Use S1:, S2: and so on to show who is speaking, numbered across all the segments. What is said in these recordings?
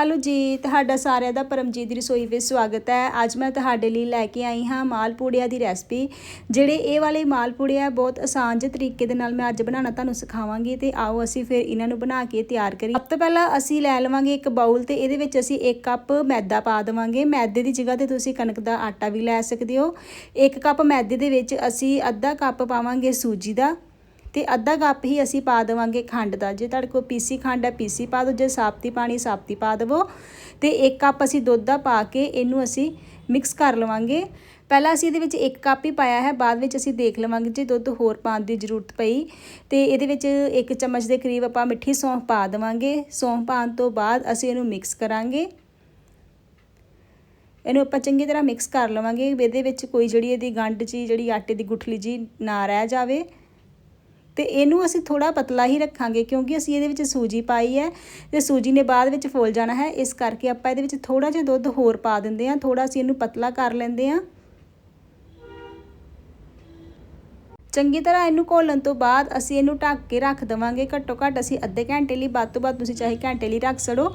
S1: Hello ਜੀ, ਤੁਹਾਡਾ ਸਾਰਿਆਂ ਦਾ ਪਰਮਜੀਤ ਦੀ ਰਸੋਈ ਵਿੱਚ ਸਵਾਗਤ ਹੈ। ਅੱਜ ਮੈਂ ਤੁਹਾਡੇ ਲਈ ਲੈ ਕੇ ਆਈ ਹਾਂ ਮਾਲਪੂੜਿਆਂ ਦੀ ਰੈਸਪੀ, ਜਿਹੜੇ ਇਹ ਵਾਲੇ ਮਾਲਪੂੜੇ ਆ ਬਹੁਤ ਆਸਾਨ ਜਿਹੇ ਤਰੀਕੇ ਦੇ ਨਾਲ ਮੈਂ ਅੱਜ ਬਣਾਉਣਾ ਤੁਹਾਨੂੰ ਸਿਖਾਵਾਂਗੀ ਤੇ ਆਓ ਅਸੀਂ ਫਿਰ ਇਹਨਾਂ ਨੂੰ ਬਣਾ ਕੇ ਤਿਆਰ ਕਰੀਏ। ਸਭ ਤੋਂ ਪਹਿਲਾਂ ਅਸੀਂ ਲੈ ਲਵਾਂਗੇ ਇੱਕ ਬਾਉਲ ਤੇ ਇਹਦੇ ਵਿੱਚ ਅਸੀਂ 1 ਕੱਪ ਮੈਦਾ ਪਾ ਦੇਵਾਂਗੇ। ਮੈਦੇ ਦੀ ਜਗ੍ਹਾ ਤੇ ਤੁਸੀਂ ਕਣਕ ਦਾ ਆਟਾ ਵੀ ਲੈ ਸਕਦੇ ਹੋ। 1 ਕੱਪ ਮੈਦੇ ਦੇ ਵਿੱਚ ਅਸੀਂ ਅੱਧਾ ਕੱਪ ਪਾਵਾਂਗੇ ਸੂਜੀ ਦਾ। ਤੇ ਅੱਧਾ ਕੱਪ ਹੀ ਅਸੀਂ ਪਾ ਦੇਵਾਂਗੇ ਖੰਡ ਦਾ। ਜੇ ਤੁਹਾਡੇ ਕੋਲ ਪੀਸੀ ਖੰਡ ਹੈ, ਪੀਸੀ ਪਾ ਦਿਓ। ਜੇ ਸਾਬਤੀ ਪਾਣੀ ਸਾਬਤੀ ਪਾ ਦੇਵੋ। ਤੇ ਇੱਕ ਕੱਪ ਅਸੀਂ ਦੁੱਧ ਦਾ ਪਾ ਕੇ ਇਹਨੂੰ ਅਸੀਂ ਮਿਕਸ ਕਰ ਲਵਾਂਗੇ। ਪਹਿਲਾਂ ਅਸੀਂ ਇਹਦੇ ਵਿੱਚ ਇੱਕ ਕੱਪ ਹੀ ਪਾਇਆ ਹੈ, ਬਾਅਦ ਵਿੱਚ ਅਸੀਂ ਦੇਖ ਲਵਾਂਗੇ ਜੇ ਦੁੱਧ ਹੋਰ ਪਾਉਣ ਦੀ ਜ਼ਰੂਰਤ ਪਈ। ਤੇ ਇਹਦੇ ਵਿੱਚ ਇੱਕ ਚਮਚ ਦੇ ਕਰੀਬ ਆਪਾਂ ਮਿੱਠੀ ਸੌਂਫ ਪਾ ਦੇਵਾਂਗੇ। ਸੌਂਫ ਪਾਉਣ ਤੋਂ ਬਾਅਦ ਅਸੀਂ ਇਹਨੂੰ ਮਿਕਸ ਕਰਾਂਗੇ। ਇਹਨੂੰ ਆਪਾਂ ਚੰਗੀ ਤਰ੍ਹਾਂ ਮਿਕਸ ਕਰ ਲਵਾਂਗੇ। ਇਹਦੇ ਵਿੱਚ ਕੋਈ ਜਿਹੜੀ ਇਹਦੀ ਗੰਢ ਜੀ ਜਿਹੜੀ ਆਟੇ ਦੀ ਗੁਠਲੀ ਜੀ ਨਾ ਰਹਿ ਜਾਵੇ। ਤੇ ਇਹਨੂੰ ਅਸੀਂ ਥੋੜਾ ਪਤਲਾ ਹੀ ਰੱਖਾਂਗੇ ਕਿਉਂਕਿ ਅਸੀਂ ਇਹਦੇ ਵਿੱਚ ਸੂਜੀ ਪਾਈ ਹੈ ਤੇ ਸੂਜੀ ਨੇ ਬਾਅਦ ਵਿੱਚ ਫੁੱਲ ਜਾਣਾ ਹੈ। ਇਸ ਕਰਕੇ ਆਪਾਂ ਇਹਦੇ ਵਿੱਚ ਥੋੜਾ ਜਿਹਾ ਦੁੱਧ ਹੋਰ ਪਾ ਦਿੰਦੇ ਹਾਂ। ਥੋੜਾ ਅਸੀਂ ਇਹਨੂੰ ਪਤਲਾ ਕਰ ਲੈਂਦੇ ਹਾਂ। ਚੰਗੀ ਤਰ੍ਹਾਂ ਇਹਨੂੰ ਘੋਲਣ ਤੋਂ ਬਾਅਦ ਅਸੀਂ ਇਹਨੂੰ ਢੱਕ ਕੇ ਰੱਖ ਦਵਾਂਗੇ। ਘੱਟੋ ਘੱਟ ਅਸੀਂ ਅੱਧੇ ਘੰਟੇ ਲਈ ਵੱਧ ਤੋਂ ਵੱਧ ਤੁਸੀਂ ਚਾਹੇ ਘੰਟੇ ਲਈ ਰੱਖ ਸੜੋ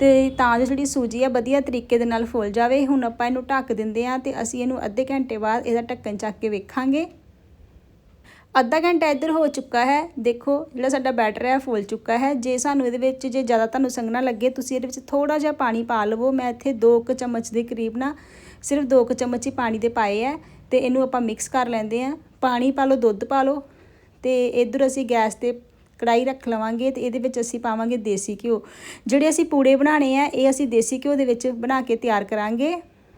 S1: ਤੇ ਤਾਂ ਜੋ ਜਿਹੜੀ ਸੂਜੀ ਆ ਵਧੀਆ ਤਰੀਕੇ ਦੇ ਨਾਲ ਫੁੱਲ ਜਾਵੇ। ਹੁਣ ਆਪਾਂ ਇਹਨੂੰ ਢੱਕ ਦਿੰਦੇ ਹਾਂ ਤੇ ਅਸੀਂ ਇਹਨੂੰ ਅੱਧੇ ਘੰਟੇ ਬਾਅਦ ਇਹਦਾ ਢੱਕਣ ਚੱਕ ਕੇ ਵੇਖਾਂਗੇ। ਅੱਧਾ ਘੰਟਾ ਇੱਧਰ ਹੋ ਚੁੱਕਾ ਹੈ। ਦੇਖੋ, ਜਿਹੜਾ ਸਾਡਾ ਬੈਟਰ ਹੈ, ਫੁੱਲ ਚੁੱਕਾ ਹੈ। ਜੇ ਸਾਨੂੰ ਇਹਦੇ ਵਿੱਚ, ਜੇ ਜ਼ਿਆਦਾ ਤੁਹਾਨੂੰ ਸੰਗਣਾ ਲੱਗੇ, ਤੁਸੀਂ ਇਹਦੇ ਵਿੱਚ ਥੋੜਾ ਜਿਹਾ ਪਾਣੀ ਪਾ ਲਵੋ। ਮੈਂ ਇੱਥੇ 2 ਕੁ ਚਮਚ ਦੇ ਕਰੀਬ ਨਾ, ਸਿਰਫ 2 ਕੁ ਚਮਚ ਹੀ ਪਾਣੀ ਦੇ ਪਾਏ ਹੈ ਤੇ ਇਹਨੂੰ ਆਪਾਂ ਮਿਕਸ ਕਰ ਲੈਂਦੇ ਆ ਪਾਣੀ ਪਾ ਲਓ, ਦੁੱਧ ਪਾ ਲਓ ਤੇ ਇਧਰ ਅਸੀਂ ਗੈਸ ਤੇ ਕੜਾਈ ਰੱਖ ਲਵਾਂਗੇ ਤੇ ਇਹਦੇ ਵਿੱਚ ਅਸੀਂ ਪਾਵਾਂਗੇ ਦੇਸੀ ਘਿਓ। ਜਿਹੜੇ ਅਸੀਂ ਪੂੜੇ ਬਣਾਣੇ ਆ, ਇਹ ਅਸੀਂ ਦੇਸੀ ਘਿਓ ਦੇ ਵਿੱਚ ਬਣਾ ਕੇ ਤਿਆਰ ਕਰਾਂਗੇ।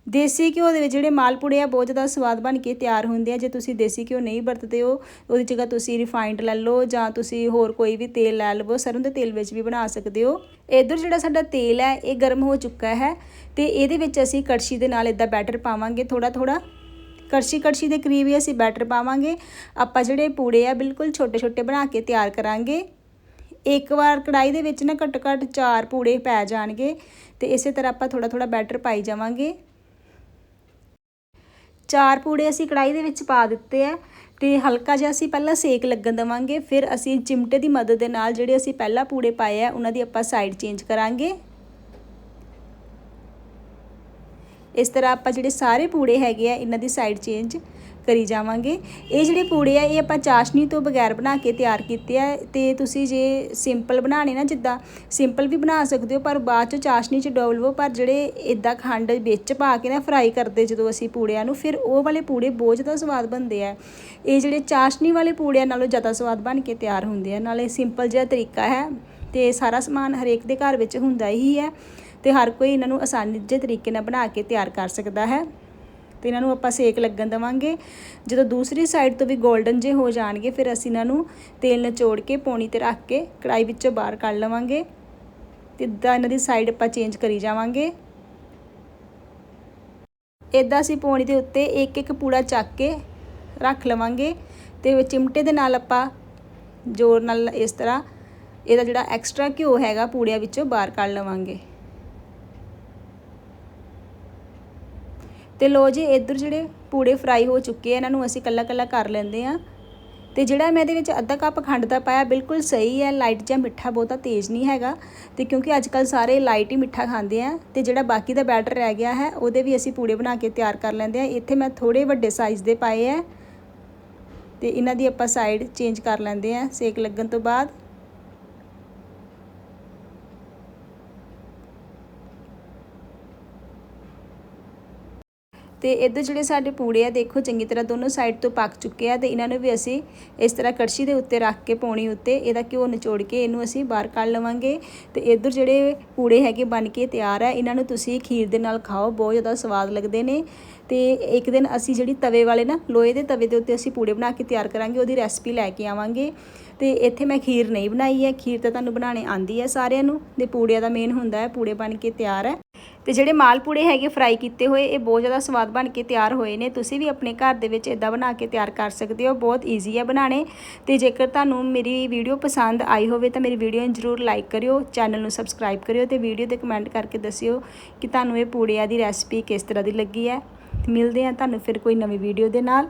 S1: ਦੇਸੀ ਘਿਓ ਦੇ ਵਿੱਚ ਜਿਹੜੇ ਮਾਲਪੂੜੇ ਆ, ਬਹੁਤ ਜ਼ਿਆਦਾ ਸਵਾਦ ਬਣ ਕੇ ਤਿਆਰ ਹੁੰਦੇ ਆ। ਜੇ ਤੁਸੀਂ ਦੇਸੀ ਘਿਓ ਨਹੀਂ ਵਰਤਦੇ ਹੋ, ਉਹਦੀ ਜਗ੍ਹਾ ਤੁਸੀਂ ਰਿਫਾਈਨਡ ਲੈ ਲਓ ਜਾਂ ਤੁਸੀਂ ਹੋਰ ਕੋਈ ਵੀ ਤੇਲ ਲੈ ਲਵੋ, ਸਰੋਂ ਦੇ ਤੇਲ ਵਿੱਚ ਵੀ ਬਣਾ ਸਕਦੇ ਹੋ। ਇਧਰ ਜਿਹੜਾ ਸਾਡਾ ਤੇਲ ਹੈ, ਇਹ ਗਰਮ ਹੋ ਚੁੱਕਾ ਹੈ ਤੇ ਇਹਦੇ ਵਿੱਚ ਅਸੀਂ ਕੜਛੀ ਦੇ ਨਾਲ ਇਦਾਂ ਬੈਟਰ ਪਾਵਾਂਗੇ ਥੋੜਾ ਥੋੜਾ ਕੜਛੀ ਕੜਛੀ ਦੇ ਕਰੀਬ ਹੀ ਅਸੀਂ ਬੈਟਰ ਪਾਵਾਂਗੇ। ਆਪਾਂ ਜਿਹੜੇ ਪੂੜੇ ਆ, ਬਿਲਕੁਲ ਛੋਟੇ ਛੋਟੇ ਬਣਾ ਕੇ ਤਿਆਰ ਕਰਾਂਗੇ। ਇੱਕ ਵਾਰ ਕੜਾਈ ਦੇ ਵਿੱਚ ਨਾ ਘੱਟੋ ਘੱਟ 4 ਪੂੜੇ ਪੈ ਜਾਣਗੇ ਤੇ ਇਸੇ ਤਰ੍ਹਾਂ ਆਪਾਂ ਥੋੜਾ ਥੋੜਾ ਬੈਟਰ ਪਾਈ ਜਾਵਾਂਗੇ। ਚਾਰ ਪੂੜੇ ਅਸੀਂ ਕੜਾਈ ਦੇ ਵਿੱਚ ਪਾ ਦਿੱਤੇ ਆ ਤੇ ਹਲਕਾ ਜਿਹਾ ਅਸੀਂ ਪਹਿਲਾਂ ਸੇਕ ਲੱਗਣ ਦਵਾਂਗੇ, ਫਿਰ ਅਸੀਂ ਚਿਮਟੇ ਦੀ ਮਦਦ ਦੇ ਨਾਲ ਜਿਹੜੇ ਅਸੀਂ ਪਹਿਲਾਂ ਪੂੜੇ ਪਾਏ ਆ, ਉਹਨਾਂ ਦੀ ਆਪਾਂ ਸਾਈਡ ਚੇਂਜ ਕਰਾਂਗੇ। ਇਸ ਤਰ੍ਹਾਂ ਆਪਾਂ ਜਿਹੜੇ ਸਾਰੇ ਪੂੜੇ ਹੈਗੇ ਆ, ਇਹਨਾਂ ਦੀ ਸਾਈਡ ਚੇਂਜ ਕਰੀ ਜਾਵਾਂਗੇ। ਇਹ ਜਿਹੜੇ ਪੂੜੇ ਆ, ਇਹ ਆਪਾਂ ਚਾਸ਼ਨੀ ਤੋਂ ਬਗੈਰ ਬਣਾ ਕੇ ਤਿਆਰ ਕੀਤੇ ਆ ਤੇ ਤੁਸੀਂ ਜੇ ਸਿੰਪਲ ਬਣਾਣੇ ਨਾ, ਜਿੱਦਾਂ ਸਿੰਪਲ ਵੀ ਬਣਾ ਸਕਦੇ ਹੋ, ਪਰ ਬਾਅਦ ਚ ਚਾਸ਼ਨੀ ਚ ਡੋਲਵੋ ਪਰ ਜਿਹੜੇ ਇਦਾਂ ਖੰਡ ਵਿੱਚ ਪਾ ਕੇ ਨਾ ਫਰਾਈ ਕਰਦੇ ਜਦੋਂ ਅਸੀਂ ਪੂੜਿਆਂ ਨੂੰ, ਫਿਰ ਉਹ ਵਾਲੇ ਪੂੜੇ ਬਹੁਤ ਜ਼ਿਆਦਾ ਸਵਾਦ ਬਣਦੇ ਆ। ਇਹ ਜਿਹੜੇ ਚਾਸ਼ਨੀ ਵਾਲੇ ਪੂੜਿਆਂ ਨਾਲੋਂ ਜ਼ਿਆਦਾ ਸਵਾਦ ਬਣ ਕੇ ਤਿਆਰ ਹੁੰਦੇ ਆ। ਨਾਲੇ ਸਿੰਪਲ ਜਿਹਾ ਤਰੀਕਾ ਹੈ ਤੇ ਸਾਰਾ ਸਮਾਨ ਹਰੇਕ ਦੇ ਘਰ ਵਿੱਚ ਹੁੰਦਾ ਹੀ ਹੈ ਤੇ ਹਰ ਕੋਈ ਇਹਨਾਂ ਨੂੰ ਆਸਾਨੀ ਜਿਹੇ ਤਰੀਕੇ ਨਾਲ ਬਣਾ ਕੇ ਤਿਆਰ ਕਰ ਸਕਦਾ ਹੈ। ਤੇ ਇਹਨਾਂ ਨੂੰ ਆਪਾਂ ਸੇਕ ਲੱਗਣ ਦਵਾਂਗੇ। ਜਦੋਂ ਦੂਸਰੀ ਸਾਈਡ ਤੋਂ ਵੀ 골ਡਨ ਜੇ ਹੋ ਜਾਣਗੇ, ਫਿਰ ਅਸੀਂ ਇਹਨਾਂ ਨੂੰ ਤੇਲ ਨਿਚੋੜ ਕੇ, ਪੌਣੀ ਤੇ ਰੱਖ ਕੇ ਕੜਾਈ ਵਿੱਚੋਂ ਬਾਹਰ ਕੱਢ ਲਵਾਂਗੇ ਤੇ ਇਦਾਂ ਇਹਨਾਂ ਦੀ ਸਾਈਡ ਆਪਾਂ ਚੇਂਜ ਕਰੀ ਜਾਵਾਂਗੇ। ਇਦਾਂ ਅਸੀਂ ਪੌਣੀ ਦੇ ਉੱਤੇ ਇੱਕ ਇੱਕ ਪੂੜਾ ਚੱਕ ਕੇ ਰੱਖ ਲਵਾਂਗੇ ਤੇ ਚਿਮਟੇ ਦੇ ਨਾਲ ਆਪਾਂ ਜ਼ੋਰ ਨਾਲ ਇਸ ਤਰ੍ਹਾਂ ਇਹਦਾ ਜਿਹੜਾ ਐਕਸਟਰਾ ਘਿਓ ਹੈਗਾ ਪੂੜਿਆਂ ਵਿੱਚੋਂ ਬਾਹਰ ਕੱਢ ਲਵਾਂਗੇ। ਤੇ ਲੋ ਜੀ, ਇੱਧਰ ਜਿਹੜੇ ਪੂੜੇ ਫਰਾਈ ਹੋ ਚੁੱਕੇ ਆ, ਇਹਨਾਂ ਨੂੰ ਅਸੀਂ ਕੱਲਾ ਕੱਲਾ ਕਰ ਲੈਂਦੇ ਆ। ਤੇ ਜਿਹੜਾ ਮੈਂ ਇਹਦੇ ਵਿੱਚ ਅੱਧਾ ਕੱਪ ਖੰਡ ਦਾ ਪਾਇਆ, ਬਿਲਕੁਲ ਸਹੀ ਹੈ ਲਾਈਟ ਜਾਂ ਮਿੱਠਾ ਬਹੁਤਾ ਤੇਜ਼ ਨਹੀਂ ਹੈਗਾ। ਤੇ ਕਿਉਂਕਿ ਅੱਜ ਕੱਲ ਸਾਰੇ ਲਾਈਟ ਹੀ ਮਿੱਠਾ ਖਾਂਦੇ ਆ, ਤੇ ਜਿਹੜਾ ਬਾਕੀ ਦਾ ਬੈਟਰ ਰਹਿ ਗਿਆ ਹੈ, ਉਹਦੇ ਵੀ ਅਸੀਂ ਪੂੜੇ ਬਣਾ ਕੇ ਤਿਆਰ ਕਰ ਲੈਂਦੇ ਆ। ਇੱਥੇ ਮੈਂ ਥੋੜੇ ਵੱਡੇ ਸਾਈਜ਼ ਦੇ ਪਾਏ ਆ, ਤੇ ਇਹਨਾਂ ਦੀ ਆਪਾਂ ਸਾਈਡ ਚੇਂਜ ਕਰ ਲੈਂਦੇ ਆ ਸੇਕ ਲੱਗਣ ਤੋਂ ਬਾਅਦ। ਤੇ ਇੱਧਰ ਜਿਹੜੇ ਸਾਡੇ ਪੂੜੇ ਆ, ਦੇਖੋ ਚੰਗੀ ਤਰ੍ਹਾਂ ਦੋਨੋਂ ਸਾਈਡ ਤੋਂ ਪੱਕ ਚੁੱਕੇ ਆ ਤੇ ਇਹਨਾਂ ਨੂੰ ਵੀ ਅਸੀਂ ਇਸ ਤਰ੍ਹਾਂ ਕੜਛੀ ਦੇ ਉੱਤੇ ਰੱਖ ਕੇ ਪੌਣੀ ਉੱਤੇ। ਇਹਦਾ ਘਿਓ ਨਿਚੋੜ ਕੇ ਇਹਨੂੰ ਅਸੀਂ ਬਾਹਰ ਕੱਢ ਲਵਾਂਗੇ। ਤੇ ਇੱਧਰ ਜਿਹੜੇ ਪੂੜੇ ਹੈਗੇ ਬਣ ਕੇ ਤਿਆਰ ਆ, ਇਹਨਾਂ ਨੂੰ ਤੁਸੀਂ ਖੀਰ ਦੇ ਨਾਲ ਖਾਓ, ਬਹੁਤ ਜ਼ਿਆਦਾ ਸਵਾਦ ਲੱਗਦੇ ਨੇ। ਤੇ ਇੱਕ ਦਿਨ ਅਸੀਂ ਜਿਹੜੀ ਤਵੇ ਵਾਲੇ ਨਾ, ਲੋਹੇ ਦੇ ਤਵੇ ਦੇ ਉੱਤੇ ਅਸੀਂ ਪੂੜੇ ਬਣਾ ਕੇ ਤਿਆਰ ਕਰਾਂਗੇ, ਉਹਦੀ ਰੈਸਪੀ ਲੈ ਕੇ ਆਵਾਂਗੇ। ਤੇ ਇੱਥੇ ਮੈਂ ਖੀਰ ਨਹੀਂ ਬਣਾਈ ਹੈ, ਖੀਰ ਤਾਂ ਤੁਹਾਨੂੰ ਬਣਾਉਣੇ ਆਂਦੀ ਹੈ ਸਾਰਿਆਂ ਨੂੰ। ਤੇ ਪੂੜਿਆਂ ਦਾ ਮੇਨ ਹੁੰਦਾ ਹੈ, ਪੂੜੇ ਬਣ ਕੇ ਤਿਆਰ ਹੈ। ਤੇ ਜਿਹੜੇ ਮਾਲ ਪੂੜੇ ਹੈਗੇ ਫਰਾਈ ਕੀਤੇ ਹੋਏ, ਇਹ ਬਹੁਤ ਜ਼ਿਆਦਾ ਸਵਾਦ ਬਣ ਕੇ ਤਿਆਰ ਹੋਏ ਨੇ। ਤੁਸੀਂ ਵੀ ਆਪਣੇ ਘਰ ਦੇ ਵਿੱਚ ਇਦਾਂ ਬਣਾ ਕੇ ਤਿਆਰ ਕਰ ਸਕਦੇ ਹੋ। ਬਹੁਤ ਈਜ਼ੀ ਹੈ ਬਣਾਣੇ ਤੇ ਜੇਕਰ ਤੁਹਾਨੂੰ ਮੇਰੀ ਵੀਡੀਓ ਪਸੰਦ ਆਈ ਹੋਵੇ ਤਾਂ ਮੇਰੀ ਵੀਡੀਓ ਨੂੰ ਜ਼ਰੂਰ ਲਾਈਕ ਕਰਿਓ, ਚੈਨਲ ਨੂੰ ਸਬਸਕ੍ਰਾਈਬ ਕਰਿਓ ਤੇ ਵੀਡੀਓ ਤੇ ਕਮੈਂਟ ਕਰਕੇ ਦੱਸਿਓ ਕਿ ਤੁਹਾਨੂੰ ਇਹ ਪੂੜਿਆਂ ਦੀ ਰੈਸਪੀ ਕਿਸ ਤਰ੍ਹਾਂ ਦੀ ਲੱਗੀ ਹੈ। ਮਿਲਦੇ ਹਾਂ ਤੁਹਾਨੂੰ ਫਿਰ ਕੋਈ ਨਵੀਂ ਵੀਡੀਓ ਦੇ ਨਾਲ।